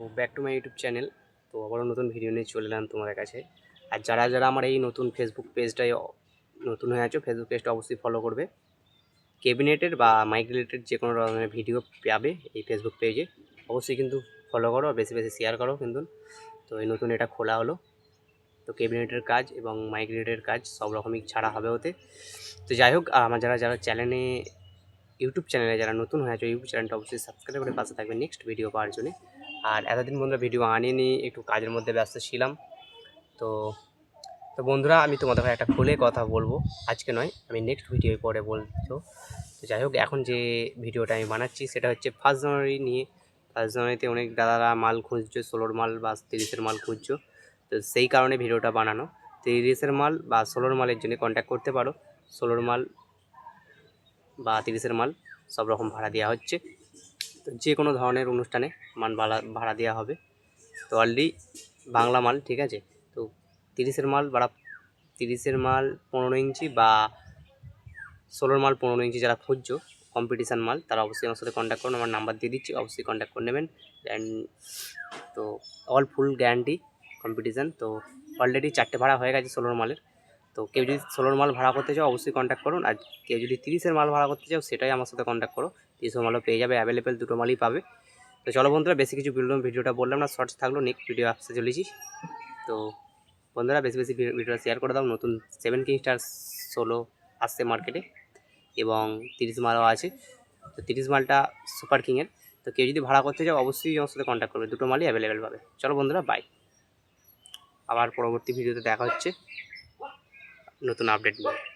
তো back to my YouTube channel তো আবারও নতুন ভিডিও নিয়ে চলে এলাম তোমাদের কাছে। আর যারা যারা আমার এই নতুন ফেসবুক পেজটায় নতুন হয়ে আছো ফেসবুক পেজটা অবশ্যই ফলো করবে। ক্যাবিনেটের বা মাইক রিলেটেড যে কোনো ধরনের ভিডিও পাবে এই ফেসবুক পেজে অবশ্যই কিন্তু ফলো করো আর বেশি বেশি শেয়ার করো কিন্তু। তো এই নতুন এটা খোলা হলো। তো ক্যাবিনেটের কাজ এবং মাইক রিলেটেড কাজ সব রকমই ছাড়া হবে ওতে। তো যাই হোক আমার যারা যারা চ্যানেলে ইউটিউব চ্যানেলে যারা নতুন হয়ে আছো ইউটিউব চ্যানেলটা অবশ্যই সাবস্ক্রাইব করে পাশে থাকবে নেক্সট ভিডিও পাওয়ার জন্য। আর এতদিন বন্ধুরা ভিডিও আনিনি, একটু কাজের মধ্যে ব্যস্ত ছিলাম। তো তো বন্ধুরা, আমি তোমাদের একটা খুলে কথা বলব। আজকে নয়, আমি নেক্সট ভিডিও পরে বলছো তো যাই হোক, এখন যে ভিডিওটা আমি বানাচ্ছি, সেটা হচ্ছে ফার্স্ট জানুয়ারি নিয়ে। ফার্স্ট জানুয়ারিতে অনেক দাদারা মাল খুঁজছো ষোলোর মাল বা তিরিশের মাল খুঁজছো। তো সেই কারণে ভিডিওটা বানানো। তিরিশের মাল বা ষোলোর মালের জন্য কন্ট্যাক্ট করতে পারো। ষোলোর মাল বা তিরিশের মাল সব রকম ভাড়া দেওয়া হচ্ছে। তো যে কোনো ধরনের অনুষ্ঠানে মান ভাড়া ভাড়া দেওয়া হবে। তো অলরেডি বাংলা মাল, ঠিক আছে? তো তিরিশের মাল ভাড়া তিরিশের মাল পনেরো ইঞ্চি বা ষোলোর মাল পনেরো ইঞ্চি যারা খুঁজছো কম্পিটিশান মাল, তারা অবশ্যই আমার সাথে কন্ট্যাক্ট করুন, আমার নাম্বার দিয়ে দিচ্ছি, অবশ্যই কন্ট্যাক্ট করে নেবেন। অ্যান্ড তো অল ফুল গ্যারান্টি কম্পিটিশান তো অলরেডি চারটে ভাড়া হয়ে গেছে ষোলোর মালের। তো কেউ যদি ষোলোর মাল ভাড়া করতে চাও, অবশ্যই কন্ট্যাক্ট করুন। আর কেউ যদি তিরিশের মাল ভাড়া করতে চাও, সেটাই আমার সাথে কন্ট্যাক্ট করো। তিরিশের মালও পেয়ে যাবে অ্যাভেলেবেল দুটো মালই পাবে। তো চলো বন্ধুরা, বেশি কিছু বললাম ভিডিওটা বললাম না শর্টস থাকল নেক্সট ভিডিও আসতে চলেছি। তো বন্ধুরা, বেশি বেশি ভিডিওটা শেয়ার করে দাও। নতুন সেভেন কিং স্টার ষোলো আসছে মার্কেটে এবং তিরিশ মালও আছে। তো তিরিশ মালটা সুপার কিংয়ের তো কেউ যদি ভাড়া করতে চাও, অবশ্যই আমার সাথে কন্ট্যাক্ট করবে। দুটো মালই অ্যাভেলেবেল পাবে। চলো বন্ধুরা বাই আবার পরবর্তী ভিডিওতে দেখা হচ্ছে। নতুন আপডেট নিয়ে।